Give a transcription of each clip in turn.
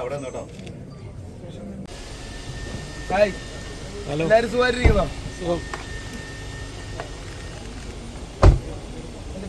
അവിടെ കേട്ടോ. Hi. Hello. എല്ലാരും സുഖമായിട്ടിരിക്കുന്നോ? സുഖം. എന്റെ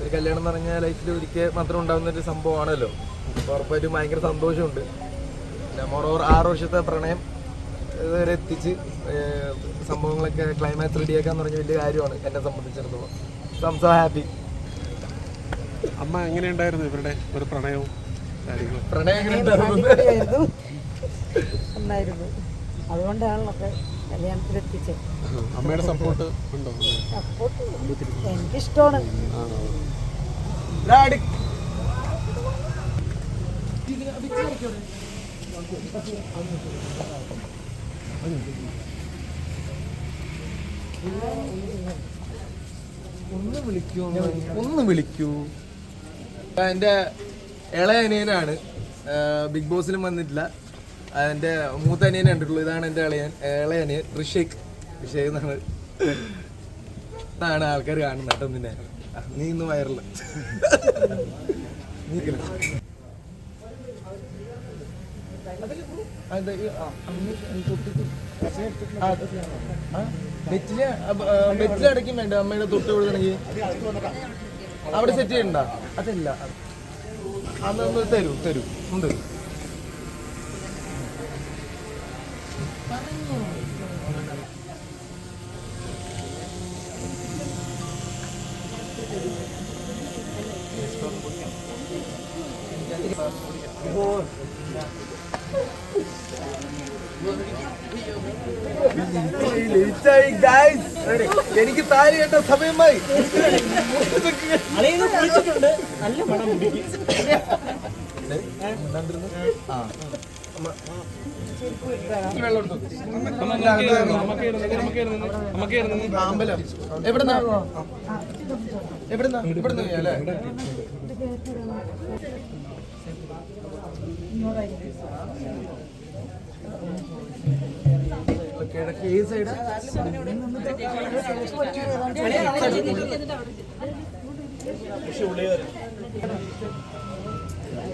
ഒരു കല്യാണം എന്ന് പറഞ്ഞാൽ ലൈഫിൽ ഒരിക്കൽ മാത്രം ഉണ്ടാകുന്ന ഒരു സംഭവമാണല്ലോ. അപ്പോൾ ഉറപ്പായിട്ടും ഭയങ്കര സന്തോഷമുണ്ട്. പിന്നെ മോറോവർ ആറ് വർഷത്തെ പ്രണയം ഇതുവരെ എത്തിച്ച് സംഭവങ്ങളൊക്കെ ക്ലൈമാക്സ് റെഡിയാക്കാന്ന് പറഞ്ഞ വലിയ കാര്യമാണ് എന്നെ സംബന്ധിച്ചിടത്തോളം. സോ ഹാപ്പി അമ്മ എങ്ങനെ ഉണ്ടായിരുന്നു ഇവരുടെ ഒരു പ്രണയവും പ്രണയം എങ്ങനെ ഉണ്ടായിരുന്നു? ആയിരുന്നു ഉണ്ടായിരുന്നു അതുകൊണ്ടാണല്ലോ കല്യാണത്തിലെത്തിച്ചത് അമ്മയുടെ സപ്പോർട്ട് ഉണ്ടോ? സപ്പോർട്ട് എനിക്കിഷ്ടമാണ്. ഒന്ന് വിളിക്കൂ. ഒന്ന് വിളിക്കൂ എന്റെ ഇളയ ബിഗ് ബോസിലും വന്നിട്ടില്ല. എന്റെ മൂത്ത അനിയനെ കണ്ടിട്ടുള്ളൂ. ഇതാണ് എന്റെ ഇളയൻ ഇളയനിയൻ ഋഷിക്. ഋഷിക് എന്നാണ്. ഇതാണ് ആൾക്കാർ കാണുന്നത് കേട്ടോ നിന്നെ. നീ ഇന്ന് വയറില്ല ആ, നെറ്റിൽ അടയ്ക്കും വേണ്ട? അമ്മയുടെ തൊട്ട് കൊടുക്കണമെങ്കിൽ അവിടെ സെറ്റ് ചെയ്യണ്ട? അതല്ല. അതൊന്ന് തരൂ തരൂ. ഉണ്ട്. ഗൈസ് എനിക്ക് താലി കേട്ട സമയമായി. നല്ല അമ്മ. എവിടുന്നാ? എവിടുന്നാ? ഇവിടുന്ന് അല്ലേ? കിഴക്ക് ഈ സൈഡാ പറഞ്ഞോ എങ്ങനെ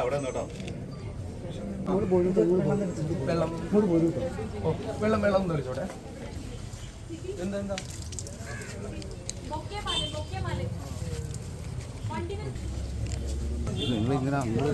അവിടെ കേട്ടോ. വെള്ളം. വെള്ളം വെള്ളം ഒന്ന് വിളിച്ചോട്ടെ എന്താ എന്താ? നിങ്ങളിങ്ങനെ അങ്ങോട്ട്